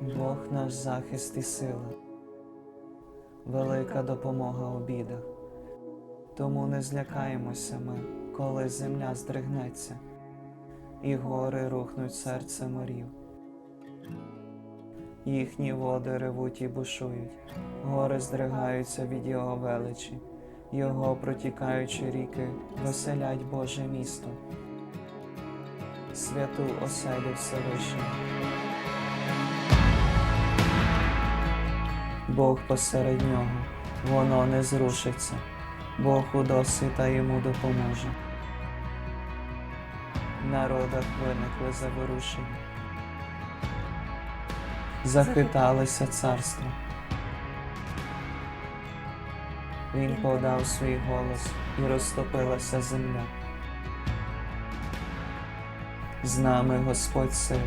Бог наш захист і сила, велика допомога у бідах. Тому не злякаємося ми, коли земля здригнеться, і гори рухнуть серце морів. Їхні води ревуть і бушують, гори здригаються від його величі, його протікаючі ріки веселять Боже місто, святу оселю Всевишнього. Бог посеред нього, воно не зрушиться, Бог у досвіта йому допоможе. Народах виникли заворушення, захиталися царства. Він подав свій голос і розтопилася земля. З нами Господь сил,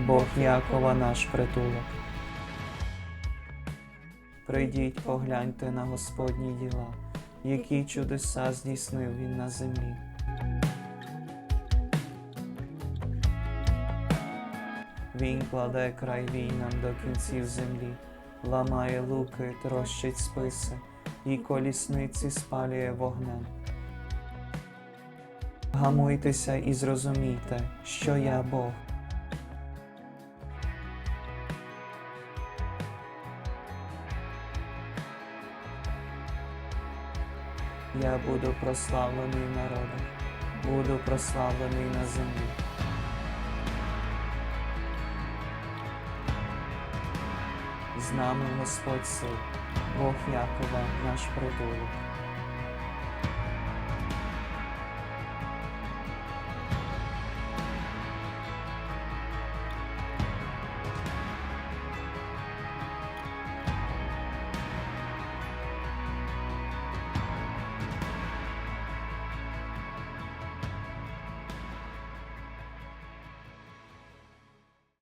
Бог Якова наш притулок. Прийдіть, погляньте на Господні діла, які чудеса здійснив Він на землі. Він кладе край війнам до кінців землі, ламає луки, трощить списи, і колісниці спалює вогнем. Гамуйтеся і зрозумійте, що я Бог. Я буду прославлений народом, буду прославлений на землі. З нами Господь сил, Бог Якова наш притулок.